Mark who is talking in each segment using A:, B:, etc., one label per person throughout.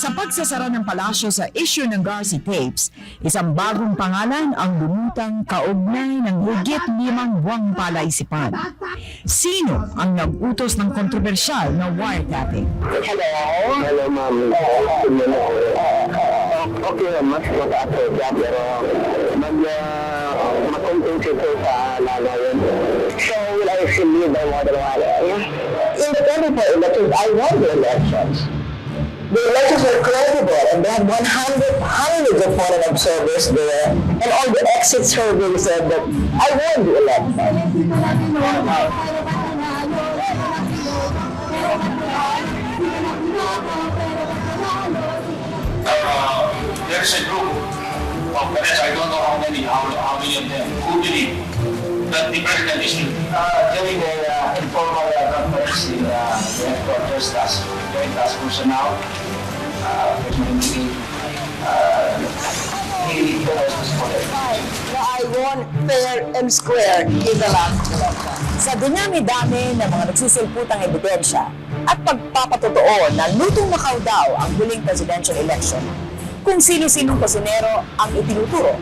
A: Sa pagsasara ng palasyo sa issue ng Garci tapes, isang bagong pangalan ang lumutang kaugnay ng higit limang buwang palaisipan. Sino ang nag-utos ng kontrobersyal na wiretapping?
B: Hello? Hello, ma'am. Okay naman, mataas siya, pero mag, uh, mag-compensate ko sa lalo yun. So, will I still leave by model one? In the 24 elections, I won the elections. The elections were credible, and they had 100, hundreds of foreign observers there, and all the exit surveys said that I won the election.
C: uh, there's a group of press, I don't know how many, how, how many of them, who believe that the president is guilty.
B: Uh, during the uh, informal uh, conference in uh, the headquarters task, joint task force now, uh, President uh, he told us this morning. I won fair and square in the last election.
A: Sa dinami-dami ng mga nagsusulputang ebidensya at pagpapatotoo na lutong Macau daw ang huling presidential election, kung sino-sinong kasunero ang itinuturo.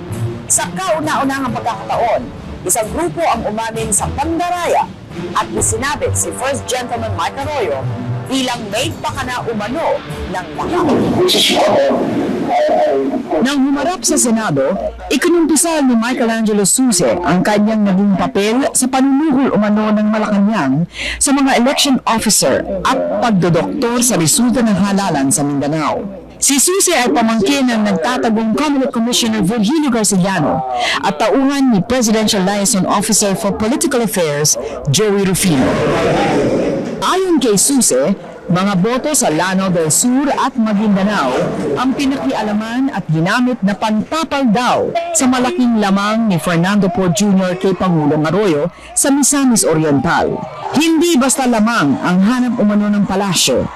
A: Sa kauna-unahang pagkakataon, isang grupo ang umamin sa pandaraya at isinabit si First Gentleman Mike Arroyo bilang may pakana umano ng Macau. Nang humarap sa Senado, ikinumpisal ni Michelangelo Suse ang kanyang naging papel sa panunuhol umano ng Malacanang sa mga election officer at pagdodoktor sa resulta ng halalan sa Mindanao. Si Suse ay pamangkin ng nagtatagong Comelec Commissioner Virgilio Garciliano at tauhan ni Presidential Liaison Officer for Political Affairs Joey Rufino. Ayon kay Suse, mga boto sa Lanao del Sur at Maguindanao ang pinakialaman at ginamit na pantapal daw sa malaking lamang ni Fernando Poe Jr. kay Pangulong Arroyo sa Misamis Oriental. Hindi basta lamang ang hanap umano ng palasyo,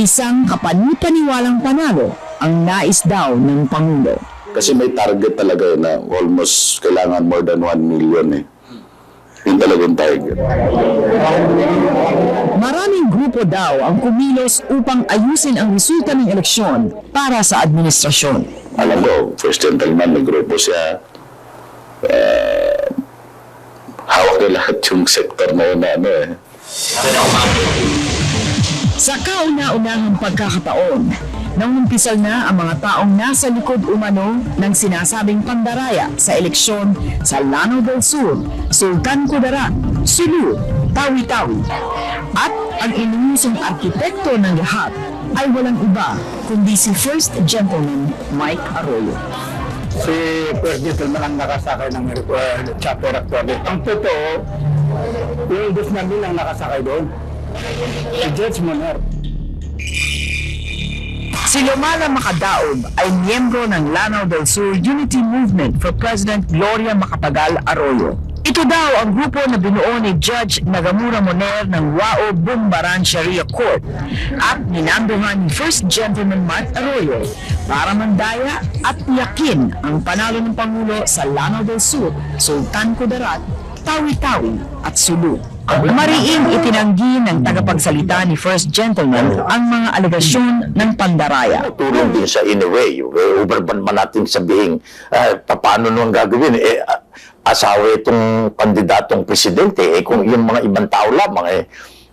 A: isang kapanipaniwalang panalo ang nais daw ng Pangulo.
D: Kasi may target talaga yun na almost kailangan more than 1 million eh. Yun talaga yung target.
A: Maraming grupo daw ang kumilos upang ayusin ang resulta ng eleksyon para sa administrasyon.
D: Alam ko, first gentleman, may grupo siya. Eh, hawak na lahat yung sektor na yun na ano eh.
A: Sa kauna-unahang pagkakataon, nangumpisal na ang mga taong nasa likod umano ng sinasabing pandaraya sa eleksyon sa Lanao del Sur, Sultan Kudarat, Sulu, Tawi-Tawi. At ang inusong arkitekto ng lahat ay walang iba kundi si First Gentleman Mike Arroyo.
E: si First Gentleman ang nakasakay ng uh, chapter actually. Ang totoo, yung dos namin ang nakasakay doon. Si Judge Moner.
A: Si Lomala Macadaob ay miyembro ng Lanao del Sur Unity Movement for President Gloria Macapagal Arroyo. Ito daw ang grupo na binuo ni Judge Nagamura Moner ng Wao Bumbaran Sharia Court at ninanduhan ni First Gentleman Mark Arroyo para mandaya at tiyakin ang panalo ng Pangulo sa Lanao del Sur, Sultan Kudarat, Tawi-Tawi at Sulu. Mariing itinanggi ng tagapagsalita ni First Gentleman ang mga alegasyon ng pandaraya.
D: Tulong din siya in a way. Eh, Uberban man natin sabihin, eh, paano nung gagawin? Eh, a- asawa itong kandidatong presidente. Eh, kung yung mga ibang tao lamang, eh,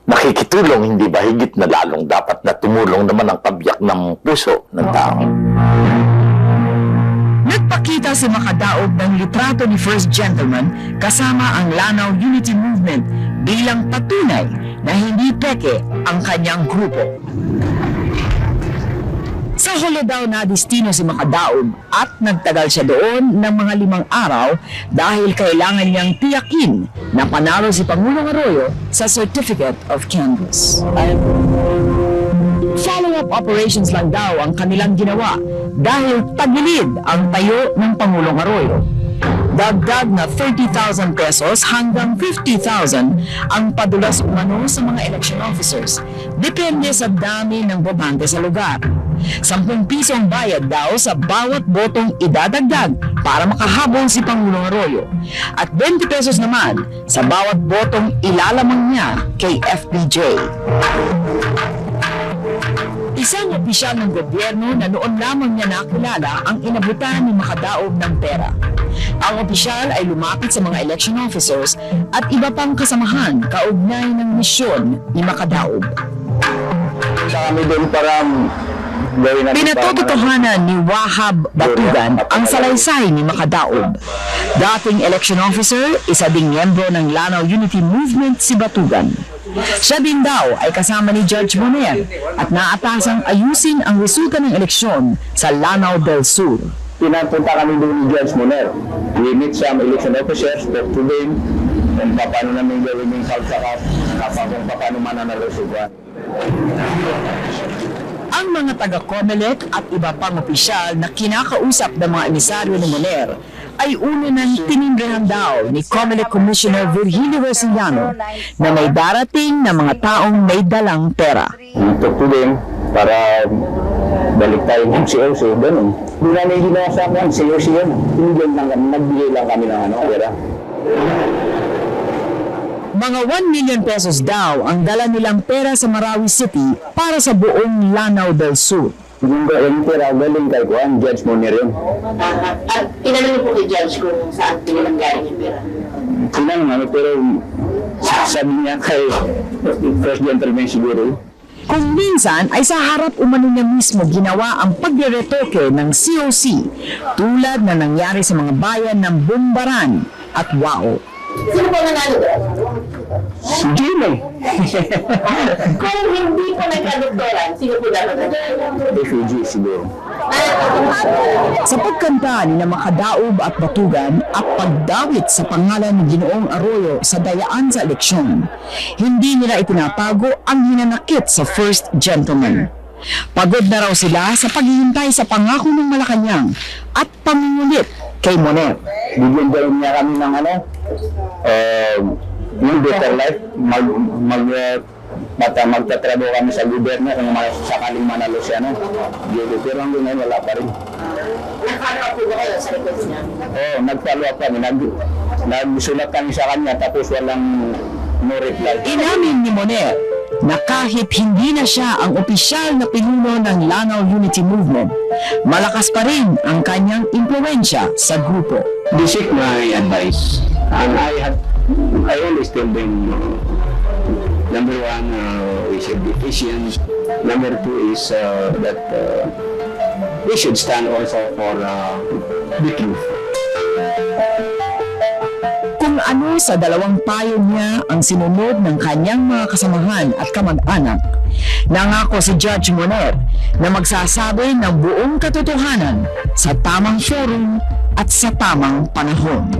D: nakikitulong, hindi ba higit na lalong dapat na tumulong naman ang kabiyak ng puso ng tao.
A: Nagpakita si Makadaob ng litrato ni First Gentleman kasama ang Lanao Unity Movement bilang patunay na hindi peke ang kanyang grupo. Sa huli daw na destino si Makadaob at nagtagal siya doon ng mga limang araw dahil kailangan niyang tiyakin na panalo si Pangulong Arroyo sa Certificate of Canvass. Follow-up operations lang daw ang kanilang ginawa dahil tagilid ang tayo ng Pangulong Arroyo. Dagdag na 30,000 pesos hanggang 50,000 ang padulas umano sa mga election officers. Depende sa dami ng bobante sa lugar. 10 pisong bayad daw sa bawat botong idadagdag para makahabol si Pangulong Arroyo. At 20 pesos naman sa bawat botong ilalamang niya kay FPJ. Isang opisyal ng gobyerno na noon lamang niya nakilala ang inabutan ni makadaob ng pera. Ang opisyal ay lumapit sa mga election officers at iba pang kasamahan kaugnay ng misyon ni makadaob.
E: Sa kami doon para
A: Pinatototohanan ni Wahab Batugan ang salaysay ni Makadaob. Dating election officer, isa ding miyembro ng Lanao Unity Movement si Batugan. Siya din daw ay kasama ni Judge Moner at naatasang ayusin ang resulta ng eleksyon sa Lanao del Sur.
E: Pinapunta kami doon ni Judge Moner. We meet some election officers, talk to them, kung paano namin gawin yung kalsaka, kung paano mananalo si Juan.
A: Ang mga taga-COMELEC at iba pang opisyal na kinakausap ng mga emisaryo ng Moner ay una ng tinimbrihan daw ni COMELEC Commissioner Virgilio Rosillano na may darating na mga taong may dalang pera.
E: We talk to them para balik tayo ng COC, ganun. Hindi namin ginawa sa akin, COC yun. Lang kami, nagbigay lang kami ng ano, pera.
A: Mga 1 million pesos daw ang dala nilang pera sa Marawi City para sa buong Lanao del Sur.
E: Yung, yung pera, galing kay Juan, Judge Moner yun.
B: At tinanong po kay Judge kung saan pinanggagaling yung pera.
E: Sinang ano, pero sabi niya kay First Gentleman siguro,
A: Kung minsan ay sa harap umano niya mismo ginawa ang pagre-retoke ng COC tulad na nangyari sa mga bayan ng Bumbaran at Wao.
B: Sino po nanalo
E: si Gino,
B: Kung hindi po nagka-doktoran, sino po dapat nanalo?
E: refugee siguro.
A: Sa pagkanta ni na Makadaob at Batugan at pagdawit sa pangalan ni Ginoong Arroyo sa dayaan sa eleksyon, hindi nila itinatago ang hinanakit sa First Gentleman. Pagod na raw sila sa paghihintay sa pangako ng Malacanang at pangungulit kay Moner.
E: Bigyan daw niya kami ng ano, uh, yung better life, mag, mag, uh, mata, magtatrabaho kami sa gobyerno kung may sakaling manalo siya, ano. Diego, pero hanggang ngayon wala pa rin.
B: Nakano po ba kayo sa request niya?
E: Oo, nag-follow up kami, nag, nagsulat kami sa kanya, tapos walang no reply.
A: Inamin ni Moner na kahit hindi na siya ang opisyal na pinuno ng Lanao Unity Movement, malakas pa rin ang kanyang impluensya sa grupo.
E: They seek my advice, and I have, I always tell them, uh, number one, uh, we should. Number two is uh, that uh, we should stand also for uh, the truth.
A: Kung ano sa dalawang payo niya ang sinunod ng kanyang mga kasamahan at kamag-anak, nangako si Judge Moner na magsasabi ng buong katotohanan sa tamang forum at sa tamang panahon.